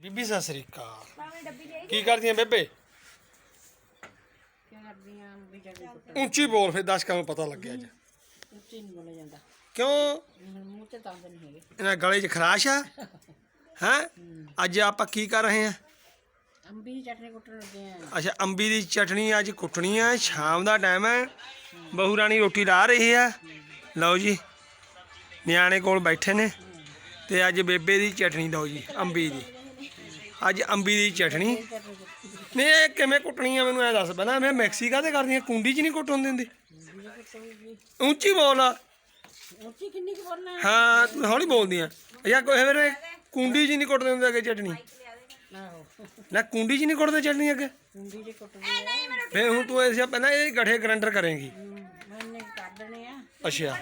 ਬੀਬੀ ਸਤਿ ਸ੍ਰੀ ਅਕਾਲ। ਕੀ ਕਰਦੀਆਂ ਬੇਬੇ? ਉੱਚੀ ਬੋਲ ਫਿਰ ਦਰਸ਼ਕਾਂ ਨੂੰ ਪਤਾ ਲੱਗਿਆ ਅੱਜ? ਉੱਚੀ ਨਹੀਂ ਬੋਲਿਆ ਜਾਂਦਾ। ਕਿਉਂ? ਮੂੰਹ ਤੇ ਦੰਦ ਨਹੀਂ ਹੈਗੇ। ਇਹਨਾਂ ਗਲੇ 'ਚ ਖਰਾਸ਼ ਆ? ਹੈ? ਅੱਜ ਆਪਾਂ ਕੀ ਕਰ ਰਹੇ ਆ? ਅੰਬੀ ਦੀ ਚਟਨੀ ਕੁੱਟਣ ਲੱਗੇ ਆ। ਅੱਛਾ ਅੰਬੀ ਦੀ ਚਟਣੀ ਅੱਜ ਕੁੱਟਣੀ ਆ। ਸ਼ਾਮ ਦਾ ਟਾਈਮ ਹੈ ਬਹੂ ਰਾਣੀ ਰੋਟੀ ਲਾ ਰਹੀ ਆ। ਲਓ ਜੀ ਨਿਆਣੇ ਕੋਲ ਬੈਠੇ ਨੇ। ਤੇ ਅੱਜ ਬੇਬੇ ਦੀ ਚਟਣੀ ਲਓ ਜੀ ਅੰਬੀ ਦੀ। ਅੱਜ ਅੰਬੀ ਦੀ ਚਟਣੀ। ਨਹੀਂ ਇਹ ਕਿਵੇਂ ਕੁੱਟਣੀ ਆ ਮੈਨੂੰ ਐ ਦੱਸ ਪਹਿਲਾਂ। ਮੈਂ ਮੈਕਸੀਕਾ ਤੇ ਕਰਦੀ ਆ? ਕੁੰਡੀ 'ਚ ਨਹੀਂ ਕੁੱਟਣ ਦਿੰਦੇ? ਉੱਚੀ ਬੋਲ ਆ। ਉੱਚੀ ਕਿੰਨੀ ਕੁ ਬੋਲਣਾ ਹਾਂ? ਤੂੰ ਹੌਲੀ ਬੋਲਦੀ ਆ। ਜਾਂ ਕੋਈ ਫਿਰ ਕੁੰਡੀ 'ਚ ਨਹੀਂ ਕੁੱਟ ਦਿੰਦੇ ਅੱਗੇ ਚਟਣੀ? ਨਾ ਕੁੰਡੀ 'ਚ ਨਹੀਂ ਕੁੱਟਦੇ ਚਟਣੀ ਅੱਗੇ? ਕੁੰਡੀ ਕੁੱਟਦੀ ਫੇ ਹੁਣ ਤੂੰ ਐਸੇ ਪਹਿਲਾਂ ਇਹ ਗਠੇ ਗਰੰਡਰ ਕਰੇਂਗੀ। ਮੈਨੇ ਕਰ ਦੇਣੇ ਆ। ਅੱਛਾ।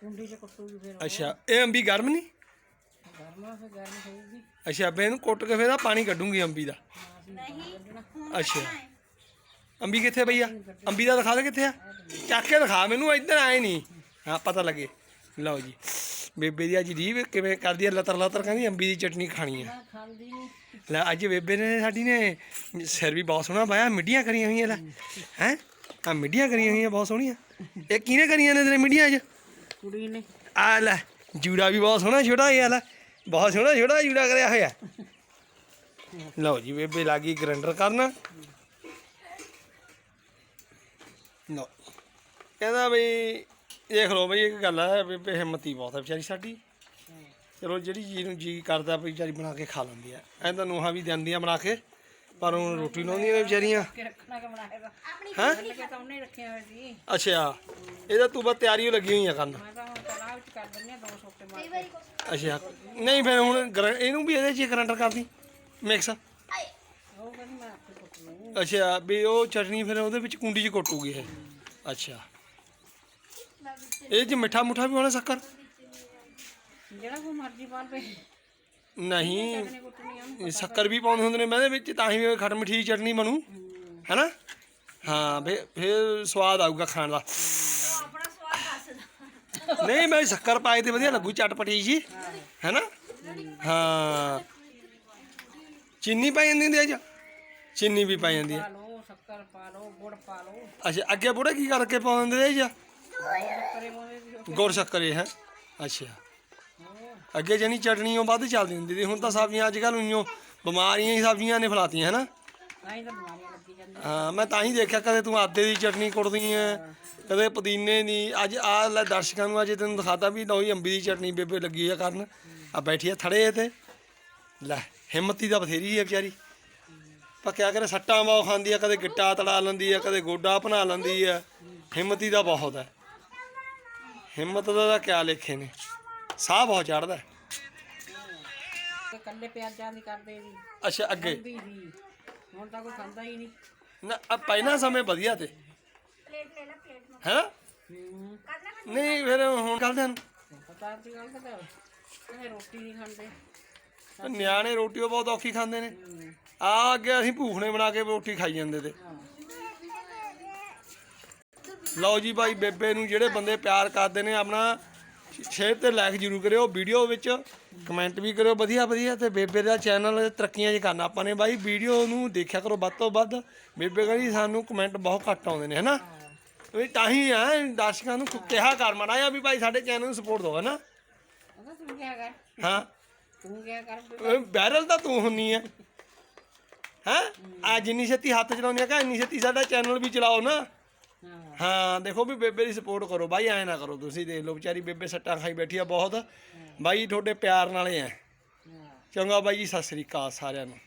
ਕੁੰਡੀ ਚ ਕੁੱਟੂਗੀ ਫਿਰ ਅੱਛਾ ਇਹ ਅੰਬੀ ਗਰਮ ਨਹੀਂ? ਗਰਮਾ ਫਿਰ ਗਰਮ ਹੋਊਗੀ। ਅੱਛਾ ਫੇ ਇਹਨੂੰ ਕੁੱਟ ਕੇ ਫੇਰ ਆ ਪਾਣੀ ਕੱਢੂਗੀ ਅੰਬੀ ਦਾ। ਨਹੀਂ ਅੱਛਾ। ਅੰਬੀ ਕਿੱਥੇ ਪਈ ਆ? ਅੰਬੀ ਦਾ ਦਿਖਾ ਦੇ ਕਿੱਥੇ ਆ? ਚੱਕ ਕੇ ਦਿਖਾ ਮੈਨੂੰ ਇੱਧਰ ਆਏ ਨਹੀਂ ਹਾਂ ਪਤਾ ਲੱਗੇ। ਲਓ ਜੀ। ਬੇਬੇ ਦੀ ਅੱਜ ਰੀਵ ਕਿਵੇਂ ਕਰਦੀ ਆ ਲਤਰ ਲਤਰ ਕਹਿੰਦੀ ਅੰਬੀ ਦੀ ਚਟਨੀ ਖਾਣੀ ਆ। ਨਾ ਖਾਂਦੀ ਨਹੀਂ ਲੈ ਅੱਜ ਬੇਬੇ ਨੇ ਸਾਡੀ ਨੇ ਸਿਰ ਵੀ ਬਹੁਤ ਸੋਹਣਾ ਪਾਇਆ ਮਿੱਡੀਆਂ ਕਰੀਆਂ ਹੋਈਆਂ ਲੈ। ਹੈ? ਆ ਮਿੱਡੀਆਂ ਕਰੀਆਂ ਹੋਈਆਂ ਬਹੁਤ ਸੋਹਣੀਆਂ। ਇਹ ਕਿਹਨੇ ਕਰੀਆਂ ਨੇ ਤੇਰੇ ਮਿੱਡੀਆਂ ਅੱਜ? ਕੁੜੀ ਨੇ। ਆ ਲੈ ਜੂੜਾ ਵੀ ਬਹੁਤ ਸੋਹਣਾ ਛੋਟਾ ਇਹ ਲੈ। ਬਹੁਤ ਸੋਹਣਾ ਛੋਟਾ ਜੂੜਾ ਕਰਿਆ ਹੋਇਆ। ਲਓ ਜੀ ਬੇਬੇ ਲੱਗੀ ਗਰੈਂਡਰ ਕਰਨ। ਲਓ। ਕਹਿੰਦਾ ਬਈ ਦੇਖ ਲਓ ਬਈ ਇੱਕ ਗੱਲ ਹੈ ਬੇਬੇ ਹਿੰਮਤੀ ਬਹੁਤ ਹੈ ਵਿਚਾਰੀ ਸਾਡੀ। ਚਲੋ ਜਿਹੜੀ ਚੀਜ਼ ਨੂੰ ਜੀ ਕਰਦਾ ਵੀ ਵਿਚਾਰੀ ਬਣਾ ਕੇ ਖਾ ਲੈਂਦੀ ਆ। ਐਂ ਤਾਂ ਨੂੰਹਾਂ ਵੀ ਦਿੰਦੀਆਂ ਬਣਾ ਕੇ ਪਰ ਹੁਣ ਰੋਟੀ ਲਾਉਂਦੀਆਂ ਨੇ ਵਿਚਾਰੀਆਂ। ਹੈਂ? ਲੱਗੇ ਤਾਂ ਉਹਨੇ ਰੱਖਿਆ ਹੋਇਆ ਸੀ। ਅੱਛਾ ਇਹਦਾ ਤੂੰ ਬਸ ਤਿਆਰੀ ਓ ਲੱਗੀ ਹੋਈ ਆ ਕਰਨ। ਮੈਂ ਤਾਂ ਹੁਣ ਕਲਾ ਵਿੱਚ ਕਰ ਆ ਦੋ ਸੋਟੇ ਮਾਰ ਕੇ। ਅੱਛਾ। ਨਹੀਂ ਫਿਰ ਹੁਣ ਗਰ- ਇਹਨੂੰ ਵੀ ਇਹਦੇ 'ਚ ਗਰੈਂਡਰ ਕਰਦੀ ਮਿਕਸ ਅੱਛਾ ਵੀ ਉਹ ਚਟਨੀ ਫਿਰ ਉਹਦੇ ਵਿੱਚ ਕੁੰਡੀ 'ਚ ਕੁੱਟੂਗੀ ਇਹ। ਅੱਛਾ। ਇਹ 'ਚ ਮਿੱਠਾ ਮੁੱਠਾ ਵੀ ਹੋਣਾ ਸ਼ੱਕਰ? ਜਿਹੜਾ ਕੋ ਮਰਜ਼ੀ ਪਾ ਲਵੇ। ਨਹੀਂ ਕੁੱਟਣੀ ਉਹਨੂੰ ਇਹ ਸ਼ੱਕਰ ਵੀ ਪਾਉਂਦੇ ਹੁੰਦੇ ਨੇ ਮੈਂ ਇਹਦੇ ਵਿੱਚ ਤਾਂ ਹੀ ਖੱਟ ਮਿੱਠੀ ਚਟਨੀ ਬਣੂ। ਹੈਨਾ? ਹਾਂ ਫਿਰ ਫਿਰ ਸਵਾਦ ਆਊਗਾ ਖਾਣ ਦਾ। ਨਹੀਂ, ਮੈਂ ਸ਼ੱਕਰ ਪਾਏ ਤੇ ਵਧੀਆ ਲੱਗੂ, ਚਟਪਟੀ ਜੀ। ਹੈਨਾ? ਹਾਂ। ਚੀਨੀ ਪਾਈ ਜਾਂਦੀ ਹੁੰਦੀ ਆ ਜੀ ਚੀਨੀ ਵੀ ਪਾਈ ਜਾਂਦੀ ਆ। ਹੈ ਸ਼ੱਕਰ ਪਾ ਲਓ ਗੁੜ ਪਾ ਲਓ ਅੱਛਾ, ਅੱਗੇ ਬੁੜੇ ਕੀ ਕਰਕੇ ਪਾਉਂਦੇ ਆ ਜੀ? ਗੁੜ ਸ਼ੱਕਰ ਇਹ, ਹੈ? ਅੱਛਾ। ਅੱਗੇ ਜਣੀ ਚਟਨੀ ਉਹ ਵੱਧ ਚੱਲਦੀ ਹੁੰਦੀ ਸੀ, ਹੁਣ ਤਾਂ ਸਬਜ਼ੀਆਂ ਅੱਜ ਕੱਲ੍ਹ ਉਈਓ ਬਿਮਾਰੀਆਂ ਹੀ ਸਬਜ਼ੀਆਂ ਨੇ ਫਲਾਤੀਆਂ, ਹੈਨਾ? ਆਈ ਤਾਂ ਬਿਮਾਰੀਆਂ ਲੱਗੀ ਜਾਂਦੀਆਂ। ਹਾਂ ਮੈਂ ਤਾਂ ਹੀ ਦੇਖਿਆ ਕਦੇ ਤੂੰ ਆਦੇ ਦੀ ਚਟਨੀ ਕੁੱਟਦੀ ਐ ਕਦੇ ਪੁਦੀਨੇ ਦੀ। ਅੱਜ ਆ ਲੈ ਦਰਸ਼ਕਾਂ ਨੂੰ ਅੱਜ ਤੈਨੂੰ ਦਿਖਾਤਾ ਵੀ ਜੀ ਅੰਬੀ ਦੀ ਚਟਨੀ ਬੇਬੇ ਲੱਗੀ ਆ ਕਰਨ। ਆ ਬੈਠੀ ਆ ਥੜੇ ਤੇ। ਲੈ ਹਿੰਮਤੀ ਦਾ ਬਥੇਰੀ ਆ ਵਿਚਾਰੀ। ਪਰ ਕਿਆ ਕਰੇ ਸੱਟਾਂ ਬਹੁਤ ਖਾਂਦੀ ਆ ਕਦੇ ਗਿੱਟਾ ਤੜਾ ਲੈਂਦੀ ਆ ਕਦੇ ਗੋਡਾ ਬਣਾ ਲੈਂਦੀ ਆ। ਹਿੰਮਤੀ ਦਾ ਬਹੁਤ ਹੈ ਹਿੰਮਤ ਦਾ ਤਾਂ ਕਿਆ ਲੇਖੇ ਨੇ। ਸਾਹ ਬਹੁਤ ਚੜਦਾ ਕੱਲੇ ਪਿਆਜ਼ਾਂ ਦੀ ਕਰਦੇ ਜੀ ਅੱਛਾ ਅੱਗੇ। ਅੰਬੀ ਦੀ ਹੁਣ ਤਾਂ ਕੋਈ ਖਾਂਦਾ ਹੀ ਨਹੀਂ। ਨਾ ਆ ਪਹਿਲਾਂ ਸਮੇਂ ਵਧੀਆ ਤੇ। ਪਲੇਟ ਲੈ ਲੈ ਪਲੇਟ ਨੂੰ ਹੈਨਾ ਹੂੰ? ਕਰਨਾ ਨਹੀਂ ਫਿਰ ਹੁਣ ਕੱਲ੍ਹ ਨੂੰ ਪਤਾ ਦੀ ਗੱਲ ਤਾਂ ਇਹ ਰੋਟੀ ਨਹੀਂ ਖਾਂਦੇ। ਨਿਆਣੇ ਰੋਟੀ ਉਹ ਬਹੁਤ ਔਖੀ ਖਾਂਦੇ ਨੇ। ਆ ਅੱਗੇ ਅਸੀਂ ਭੂਖਣੇ ਬਣਾ ਕੇ ਰੋਟੀ ਖਾਈ ਜਾਂਦੇ ਤੇ। ਲਓ ਜੀ ਭਾਈ ਬੇਬੇ ਨੂੰ ਜਿਹੜੇ ਬੰਦੇ ਪਿਆਰ ਕਰਦੇ ਨੇ ਆਪਣਾ ਸ਼ੇਅਰ ਤੇ ਲਾਈਕ ਜ਼ਰੂਰ ਕਰਿਓ ਵੀਡੀਓ ਵਿੱਚ ਕਮੈਂਟ ਵੀ ਕਰਿਓ ਵਧੀਆ ਵਧੀਆ ਤੇ ਬੇਬੇ ਦਾ ਚੈਨਲ ਤਰੱਕੀਆਂ 'ਚ ਕਰਨਾ। ਆਪਾਂ ਨੇ ਬਾਈ ਵੀਡੀਓ ਨੂੰ ਦੇਖਿਆ ਕਰੋ ਵੱਧ ਤੋਂ ਵੱਧ। ਬੇਬੇ ਕਹਿੰਦੀ ਸਾਨੂੰ ਕਮੈਂਟ ਬਹੁਤ ਘੱਟ ਆਉਂਦੇ ਨੇ ਹਨਾ? ਵੀ ਤਾਂ ਹੀ ਆ ਦਰਸ਼ਕਾਂ ਨੂੰ ਕਿਹਾ ਕਰ ਮਾੜਾ ਆ ਵੀ ਭਾਈ ਸਾਡੇ ਚੈਨਲ ਨੂੰ ਸਪੋਰਟ ਦਿਓ ਹਨਾ? ਤੂੰ ਕਰ। ਹਾਂ। ਤੂੰ ਕਰ ਬੈਰਲ ਤਾਂ ਤੂੰ ਹੁੰਨੀ ਆ ਹੈਂ? ਆ ਜਿੰਨੀ ਛੇਤੀ ਹੱਥ ਚਲਾਉਂਦੀ ਆ ਕਾ ਇੰਨੀ ਛੇਤੀ ਸਾਡਾ ਚੈਨਲ ਵੀ ਚਲਾਓ ਨਾ। ਹਾਂ ਦੇਖੋ ਵੀ ਬੇਬੇ ਦੀ ਸਪੋਰਟ ਕਰੋ ਬਾਈ ਐ ਨਾ ਕਰੋ ਤੁਸੀਂ ਦੇਖ ਲਓ ਵਿਚਾਰੀ ਬੇਬੇ ਸੱਟਾਂ ਖਾਈ ਬੈਠੀ ਆ ਬਹੁਤ। ਬਾਈ ਤੁਹਾਡੇ ਪਿਆਰ ਨਾਲੇ ਆ ਹਾਂ। ਚੰਗਾ ਬਾਈ ਜੀ ਸਤਿ ਸ੍ਰੀ ਅਕਾਲ ਸਾਰਿਆਂ ਨੂੰ।